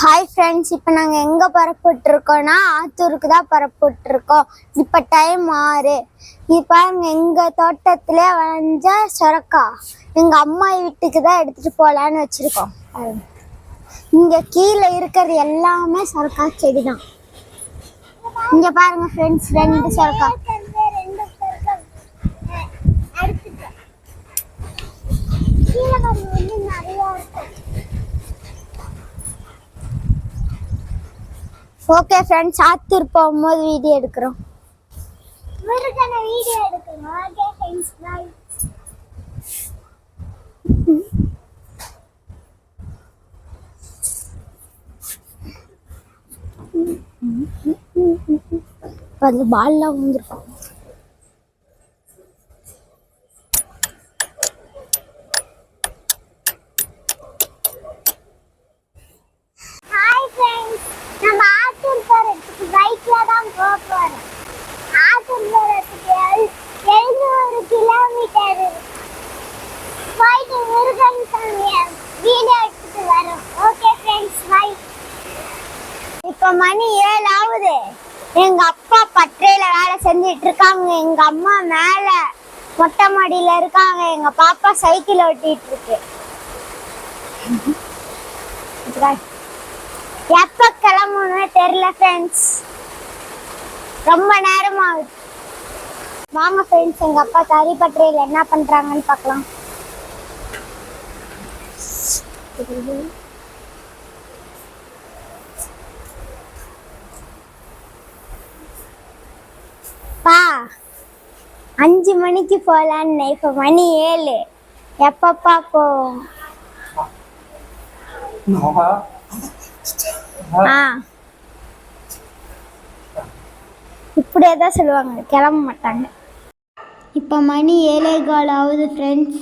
Hi friends இப்போ நாங்கள் எங்கே பரப்பிட்டுருக்கோன்னா ஆத்தூருக்கு தான் பரப்பிட்டு இப்போ டைம் ஆறு. இப்போ எங்கள் தோட்டத்திலே வளைஞ்ச சுரக்கா. எங்கள் அம்மா வீட்டுக்கு தான் எடுத்துகிட்டு போகலான்னு வச்சுருக்கோம். இங்கே கீழே இருக்கிறது எல்லாமே சுரக்கா செடி தான் இங்கே பாருங்க ஃப்ரெண்ட்ஸ் ரெண்டு சுரக்கா. கீழே நிறையா ஓகே ஃப்ரெண்ட்ஸ் ஆத்தூர் போகும்போது வீடியோ எடுக்கிறோம். முருகனை வீடியோ எடுக்கணும் ஓகே ஃப்ரெண்ட்ஸ் பாய் அது பால்லாம் வந்துருக்கும் ஹாய் ஃப்ரெண்ட்ஸ் நம்ம ஆத்தூர் போகிறதுக்கு பைக்கில் தான் போக போகிறோம் ஆத்தூர் போகிறதுக்கு எழுநூறு கிலோமீட்டர் போயிட்டு முருகன் சாமியை வீடியோ எடுத்துட்டு வரோம் ஓகே ஃப்ரெண்ட்ஸ் பை இப்போ மணி ஏழு ஆகுது எங்க அப்பா பற்றையில வேலை செஞ்சிட்டு இருக்காங்க. எங்க அம்மா மேல மொட்டை மாடியில இருக்காங்க. எங்க பாப்பா சைக்கிள் ஓட்டிட்டு இருக்கு. எப்ப கிளம்பணும்னு தெரியல ஃப்ரெண்ட்ஸ் ரொம்ப நேரம் ஆகுது. வாங்க ஃப்ரெண்ட்ஸ் எங்க அப்பா தறி பட்டறையில் என்ன பண்றாங்கன்னு பார்க்கலாம் பா அஞ்சு மணிக்கு போகலான்னு இப்போ மணி ஏழு. எப்பப்பா போவோம்? ஆ. இப்படியே தான் சொல்லுவாங்க கிளம்ப மாட்டாங்க. இப்போ மணி ஏழே கால் ஆகுது ஃப்ரெண்ட்ஸ்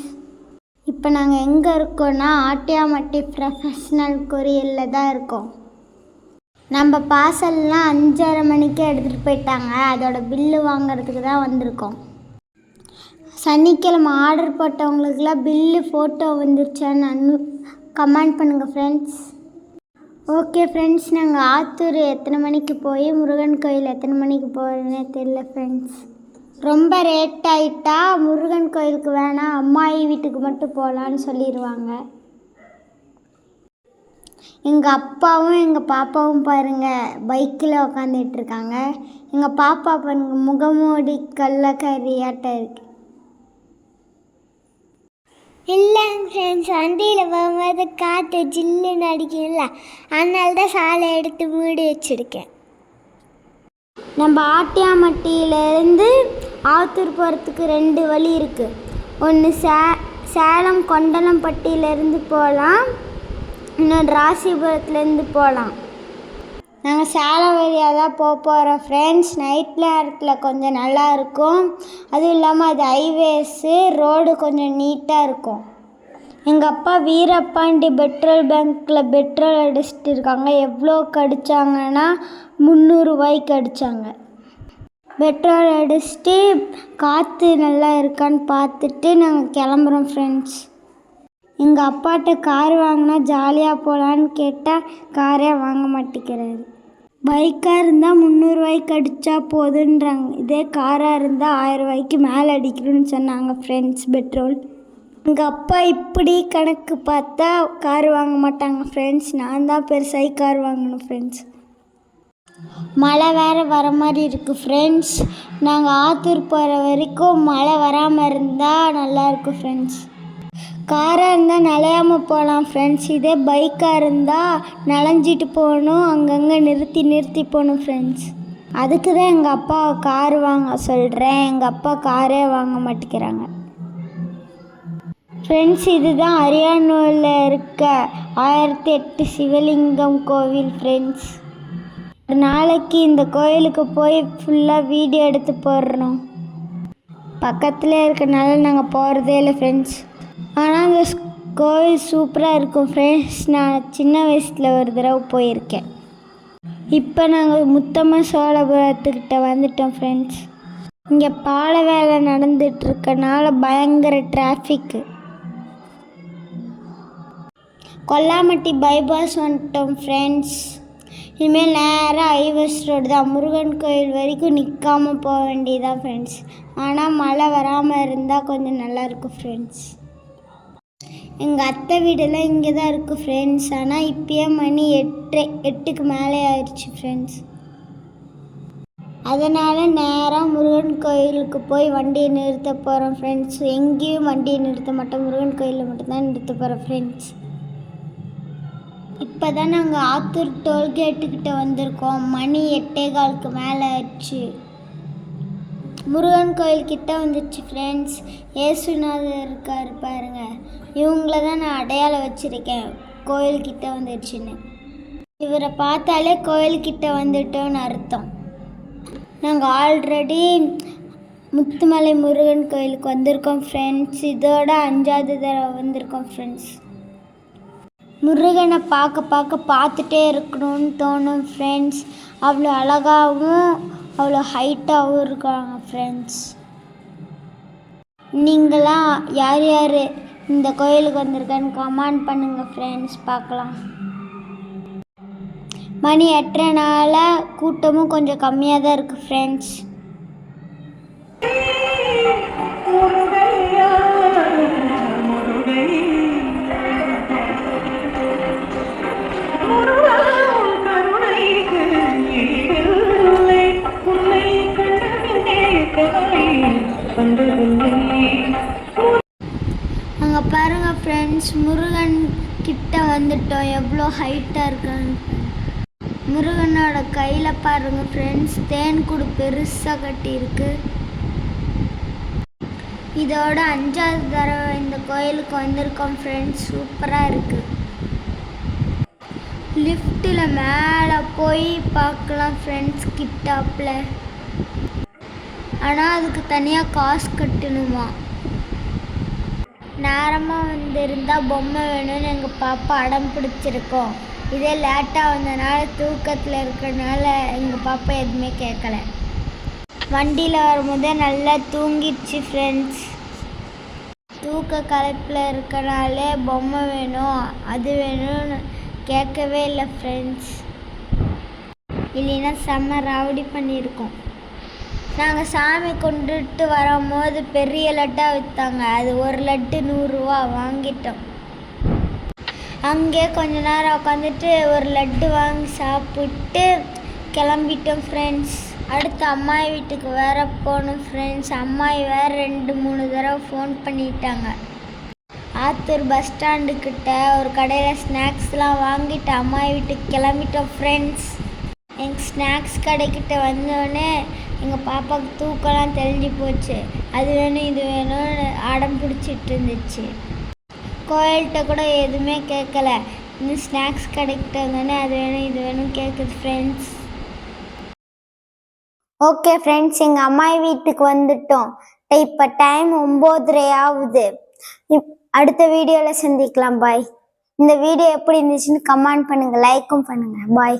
இப்போ நாங்கள் எங்கே இருக்கோம்னா ஆட்டியாமட்டி ப்ரொஃபஷ்னல் கொரியலில் தான் இருக்கோம். நம்ம பார்சல்லாம் அஞ்சரை மணிக்கே எடுத்துகிட்டு போயிட்டாங்க. அதோட பில்லு வாங்குறதுக்கு தான் வந்திருக்கோம். சனிக்கிழமை ஆர்டர் போட்டவங்களுக்குலாம் பில்லு ஃபோட்டோ வந்துருச்சான்னு கமெண்ட் பண்ணுங்கள் ஃப்ரெண்ட்ஸ் ஓகே ஃப்ரெண்ட்ஸ் நாங்கள் ஆத்தூர் எத்தனை மணிக்கு போய் முருகன் கோயில் எத்தனை மணிக்கு போகிறதுனே தெரியல ஃப்ரெண்ட்ஸ் ரொம்ப ரேட் ஆகிட்டா முருகன் கோயிலுக்கு வேணாம் அம்மாயி வீட்டுக்கு மட்டும் போகலான்னு சொல்லிடுவாங்க எங்கள் அப்பாவும் எங்கள் பாப்பாவும் பாருங்கள் பைக்கில் உக்காந்துட்டு இருக்காங்க எங்கள் பாப்பா பாருங்க முகமூடி கள்ளக்கரியாட்டம் இருக்கு. இல்லைங்க ஃப்ரெண்ட்ஸ் வண்டியில் போகும்போது காற்று ஜில்லுன்னு அடிக்கும்ல அதனால தான் சாலை எடுத்து மூடி வச்சுருக்கேன். நம்ம ஆட்டியாமட்டியிலேருந்து ஆத்தூர் போகிறதுக்கு ரெண்டு வழி இருக்குது ஒன்று சே சேலம் கொண்டலம்பட்டியிலேருந்து போகலாம் இன்னும் ராசிபுரத்துலேருந்து போகலாம் நாங்கள் சேலம் வழியாக தான் போக போகிறோம் ஃப்ரெண்ட்ஸ் நைட் நேரத்தில் கொஞ்சம் நல்லா இருக்கும். அதுவும் இல்லாமல் அது ஹைவேஸு ரோடு கொஞ்சம் நீட்டாக இருக்கும். எங்கள் அப்பா வீரபாண்டி பெட்ரோல் பேங்க்கில் பெட்ரோல் அடிச்சிட்டு இருக்காங்க. எவ்வளோ கடிச்சாங்கன்னா முந்நூறுரூவாய்க்கு அடித்தாங்க பெட்ரோல் அடிச்சுட்டு காற்று நல்லா இருக்கான்னு பார்த்துட்டு நாங்கள் கிளம்புறோம் ஃப்ரெண்ட்ஸ் எங்கள் அப்பாட்ட கார் வாங்கினா ஜாலியாக போகலான்னு கேட்டால் காரே வாங்க மாட்டேங்கிறாரு. பைக்காக இருந்தால் முந்நூறுரூவாய்க்கு அடித்தா போதுன்றாங்க. இதே காராக இருந்தால் ஆயிரரூவாய்க்கு மேலே அடிக்கணும்னு சொன்னாங்க ஃப்ரெண்ட்ஸ் பெட்ரோல் எங்கள் அப்பா இப்படி கணக்கு பார்த்தா கார் வாங்க மாட்டாங்க ஃப்ரெண்ட்ஸ் நான் தான் பெருசாகி கார் வாங்கணும் ஃப்ரெண்ட்ஸ் மழை வேறு வர மாதிரி இருக்குது ஃப்ரெண்ட்ஸ் நாங்கள் ஆத்தூர் போகிற வரைக்கும் மழை வராமல் இருந்தால் நல்லாயிருக்கும் ஃப்ரெண்ட்ஸ் காராக இருந்தால் நனையாமல் போகலாம் ஃப்ரெண்ட்ஸ் இதே பைக்காக இருந்தால் நனைஞ்சிட்டு போகணும் அங்கங்கே நிறுத்தி நிறுத்தி போகணும் ஃப்ரெண்ட்ஸ் அதுக்கு தான் எங்கள் அப்பா கார் வாங்க சொல்கிறேன் எங்கள் அப்பா காரே வாங்க மாட்டேங்கிறாங்க. ஃப்ரெண்ட்ஸ் இதுதான் அரியானூரில் இருக்க ஆயிரத்தி எட்டு சிவலிங்கம் கோவில் ஃப்ரெண்ட்ஸ் நாளைக்கு இந்த கோயிலுக்கு போய் ஃபுல்லாக வீடியோ எடுத்து போடுறோம் பக்கத்தில் இருக்கனால நாங்கள் போகிறதே இல்லை ஃப்ரெண்ட்ஸ் ஆனால் அந்த கோவில் சூப்பராக இருக்கும் ஃப்ரெண்ட்ஸ் நான் சின்ன வயசில் ஒரு தடவை போயிருக்கேன். இப்போ நாங்கள் முத்தமாக சோழபுரத்துக்கிட்ட வந்துட்டோம் ஃப்ரெண்ட்ஸ் இங்கே பாலை வேலை நடந்துட்டுருக்கனால பயங்கர டிராஃபிக்கு கொல்லாமட்டி பைபாஸ் வந்துட்டோம் ஃப்ரெண்ட்ஸ் இனிமேல் நேராக ஐவஸ் ரோடு தான். முருகன் கோயில் வரைக்கும் நிற்காமல் போக வேண்டியதான் ஃப்ரெண்ட்ஸ் ஆனால் மழை வராமல் இருந்தால் கொஞ்சம் நல்லாயிருக்கும் ஃப்ரெண்ட்ஸ் எங்கள் அத்தை வீடெல்லாம் இங்கே தான் இருக்குது ஃப்ரெண்ட்ஸ் ஆனால் இப்போயே மணி எட்டு எட்டுக்கு மேலே ஆயிடுச்சு ஃப்ரெண்ட்ஸ் அதனால் நேராக முருகன் கோயிலுக்கு போய் வண்டியை நிறுத்த போகிறோம் ஃப்ரெண்ட்ஸ் எங்கேயும் வண்டியை நிறுத்த மாட்டோம். முருகன் கோயிலில் மட்டும்தான் நிறுத்த போகிறோம் ஃப்ரெண்ட்ஸ் இப்போ தான் நாங்கள் ஆத்தூர் டோல்கேட்டுக்கிட்ட வந்திருக்கோம். மணி எட்டே காலுக்கு மேலே ஆயிடுச்சு. முருகன் கோயில் கிட்ட வந்துச்சு ஃப்ரெண்ட்ஸ் ஏசுநாதர் இருக்கார் பாருங்க. இவங்கள தான் நான் அடையாளம் வச்சுருக்கேன். கோயில்கிட்ட வந்துடுச்சுன்னு. இவரை பார்த்தாலே கோயில்கிட்ட வந்துட்டோன்னு அர்த்தம். நாங்கள் ஆல்ரெடி முத்துமலை முருகன் கோயிலுக்கு வந்திருக்கோம் ஃப்ரெண்ட்ஸ் இதோட அஞ்சாவது தடவை வந்திருக்கோம் ஃப்ரெண்ட்ஸ் முருகனை பார்க்க பார்க்க பார்த்துட்டே இருக்கணும்னு தோணும் ஃப்ரெண்ட்ஸ் அவ்வளோ அழகாகவும் அவ்வளோ ஹைட்டாகவும் இருக்காங்க ஃப்ரெண்ட்ஸ் நீங்களாம் யார் யார் இந்த கோயிலுக்கு வந்திருக்கேன்னு கமெண்ட் பண்ணுங்கள் ஃப்ரெண்ட்ஸ் பார்க்கலாம். மணி எட்டரைனால கூட்டமும் கொஞ்சம் கம்மியாக தான் இருக்குது ஃப்ரெண்ட்ஸ் முருகன் கிட்ட வந்துட்டோம். எவ்வளோ ஹைட்டாக இருக்கான்னு முருகனோட கையில் பாருங்க ஃப்ரெண்ட்ஸ் தேன் குடு பெருசாக கட்டியிருக்கு. இதோட அஞ்சாவது தடவை இந்த கோயிலுக்கு வந்திருக்கோம் ஃப்ரெண்ட்ஸ் சூப்பராக இருக்குது லிஃப்ட்டில் மேலே போய் பார்க்கலாம் ஃப்ரெண்ட்ஸ் கிட்டாப்பில் ஆனால் அதுக்கு தனியாக காசு கட்டணுமா? நேரமாக வந்திருந்தால் பொம்மை வேணும்னு எங்கள் பாப்பா அடம் பிடிச்சிருக்கோம். இதே லேட்டாக வந்தனால தூக்கத்தில் இருக்கிறனால எங்கள் பாப்பா எதுவுமே கேட்கல வண்டியில் வரும்போதே நல்லா தூங்கிடுச்சு ஃப்ரெண்ட்ஸ் தூக்க கலப்பில் இருக்கனாலே பொம்மை வேணும் அது வேணும்னு கேட்கவே இல்லை ஃப்ரெண்ட்ஸ் இல்லைன்னா செம்ம ராவடி பண்ணியிருக்கோம். நாங்கள் சாமி கொண்டுட்டு வரும்போது பெரிய லட்டாக விற்றாங்க அது ஒரு லட்டு நூறுரூவா வாங்கிட்டோம். அங்கே கொஞ்ச நேரம் உட்காந்துட்டு ஒரு லட்டு வாங்கி சாப்பிட்டு கிளம்பிட்டோம் ஃப்ரெண்ட்ஸ் அடுத்து அம்மாய் வீட்டுக்கு வேற போகணும் ஃப்ரெண்ட்ஸ் அம்மாய் வேற ரெண்டு மூணு தடவை ஃபோன் பண்ணிட்டாங்க. ஆத்தூர் பஸ் ஸ்டாண்டுக்கிட்ட ஒரு கடையில் ஸ்நாக்ஸ்லாம் வாங்கிட்டு அம்மாய் வீட்டுக்கு கிளம்பிட்டோம் ஃப்ரெண்ட்ஸ் எங்கள் ஸ்நாக்ஸ் கடைக்கிட்ட வந்தோடனே எங்கள் பாப்பாவுக்கு தூக்கம்லாம் தெளிஞ்சு போச்சு. அது வேணும் இது வேணும்னு அடம் பிடிச்சிட்டு இருந்துச்சு. கோயில்கிட்ட கூட எதுவுமே கேட்கல. இந்த ஸ்நாக்ஸ் கடைக்கிட்ட வந்தோடனே அது வேணும் இது வேணும் கேட்குது ஃப்ரெண்ட்ஸ் ஓகே ஃப்ரெண்ட்ஸ் எங்கள் அம்மா வீட்டுக்கு வந்துட்டோம். இப்போ டைம் ஒம்போதரை ஆகுது. இப்- அடுத்த வீடியோவில் சந்திக்கலாம் பாய் இந்த வீடியோ எப்படி இருந்துச்சுன்னு கமெண்ட் பண்ணுங்கள் லைக்கும் பண்ணுங்கள் பாய்